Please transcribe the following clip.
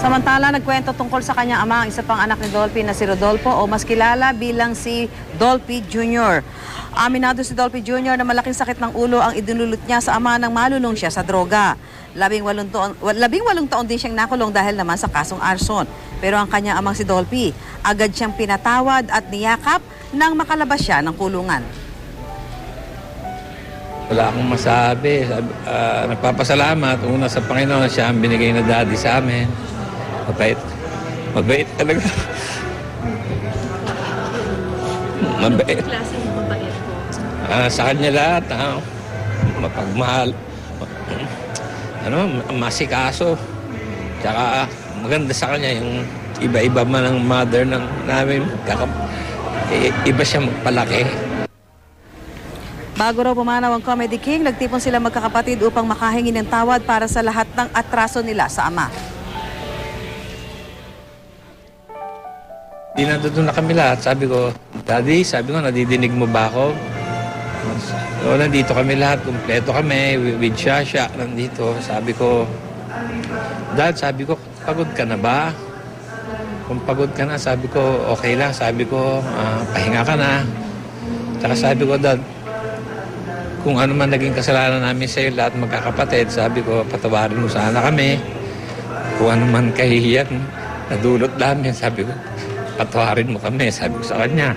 Samantala, nagkwento tungkol sa kanyang ama ang isa pang anak ni Dolphy na si Rodolfo o mas kilala bilang si Dolphy Jr. Aminado si Dolphy Jr. na malaking sakit ng ulo ang idinulot niya sa ama nang malulong siya sa droga. Labing walong, taon, labing walong taon din siyang nakulong dahil naman sa kasong arson. Pero ang kanyang amang si Dolphy, agad siyang pinatawad at niyakap nang makalabas siya ng kulungan. Wala akong masabi. Sabi- ah, nagpapasalamat. Una sa Panginoon, siya ang binigay na daddy sa amin. Mabait. Mabait talaga. Mabait. klaseng mabait po? Ah, sa kanya lahat, ah, mapagmahal. Ano, masikaso. Tsaka maganda sa kanya yung iba-iba man ang mother ng namin. Kaka, iba siya magpalaki. Bago raw pumanaw ang Comedy King, nagtipon sila magkakapatid upang makahingi ng tawad para sa lahat ng atraso nila sa ama. Dinado na kami lahat. Sabi ko, Daddy, sabi ko, nadidinig mo ba ako? So, nandito kami lahat, kumpleto kami, with, Shasha, nandito. Sabi ko, Dad, sabi ko, pagod ka na ba? Kung pagod ka na, sabi ko, okay lang. Sabi ko, ah, pahinga ka na. Tsaka sabi ko, Dad, kung ano man naging kasalanan namin sa'yo, lahat magkakapatid, sabi ko, patawarin mo sana kami. Kung ano man kahihiyan, nadulot namin, sabi ko, patawarin mo kami, sabi ko sa kanya.